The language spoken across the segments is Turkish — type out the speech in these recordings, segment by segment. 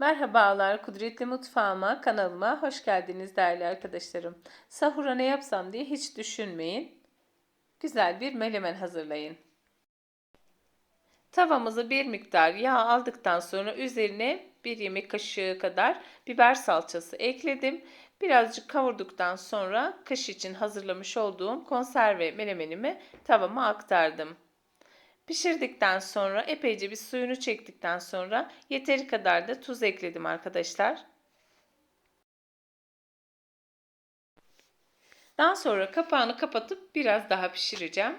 Merhabalar, Kudretli Mutfağıma, kanalıma hoş geldiniz değerli arkadaşlarım. Sahura ne yapsam diye hiç düşünmeyin. Güzel bir menemen hazırlayın. Tavamıza bir miktar yağ aldıktan sonra üzerine bir yemek kaşığı kadar biber salçası ekledim. Birazcık kavurduktan sonra kış için hazırlamış olduğum konserve menemenimi tavama aktardım. Pişirdikten sonra epeyce bir suyunu çektikten sonra yeteri kadar da tuz ekledim arkadaşlar. Daha sonra kapağını kapatıp biraz daha pişireceğim.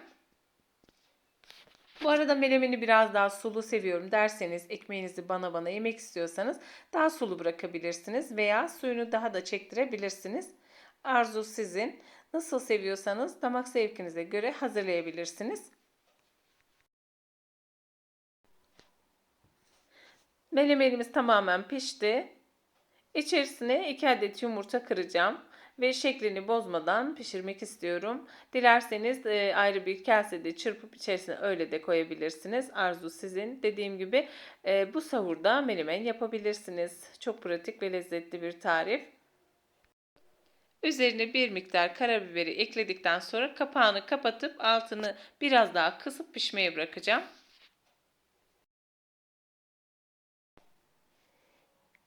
Bu arada menemeni biraz daha sulu seviyorum derseniz ekmeğinizi bana bana yemek istiyorsanız daha sulu bırakabilirsiniz veya suyunu daha da çektirebilirsiniz. Arzu sizin. Nasıl seviyorsanız damak zevkinize göre hazırlayabilirsiniz. Menemenimiz tamamen pişti. İçerisine 2 adet yumurta kıracağım ve şeklini bozmadan pişirmek istiyorum. Dilerseniz e, ayrı bir kasede çırpıp içerisine öyle de koyabilirsiniz. Arzu sizin. Dediğim gibi e, bu sahurda menemen yapabilirsiniz. Çok pratik ve lezzetli bir tarif. Üzerine bir miktar karabiberi ekledikten sonra kapağını kapatıp altını biraz daha kısıp pişmeye bırakacağım.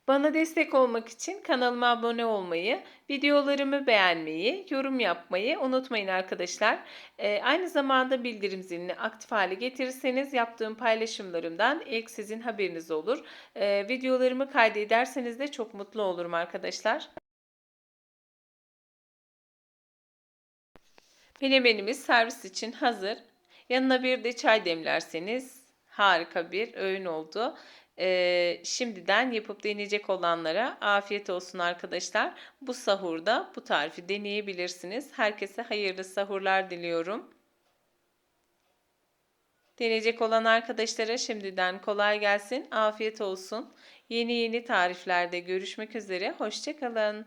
Bana destek olmak için kanalıma abone olmayı, videolarımı beğenmeyi, yorum yapmayı unutmayın arkadaşlar. Ee, aynı zamanda bildirim zilini aktif hale getirirseniz yaptığım paylaşımlarımdan ilk sizin haberiniz olur. Ee, videolarımı kaydederseniz de çok mutlu olurum arkadaşlar. Menemenimiz servis için hazır. Yanına bir de çay demlerseniz harika bir öğün oldu. Şimdiden yapıp deneyecek olanlara afiyet olsun arkadaşlar. Bu sahurda bu tarifi deneyebilirsiniz. Herkese hayırlı sahurlar diliyorum. Deneyecek olan arkadaşlara şimdiden kolay gelsin, afiyet olsun. Yeni yeni tariflerde görüşmek üzere, hoşçakalın.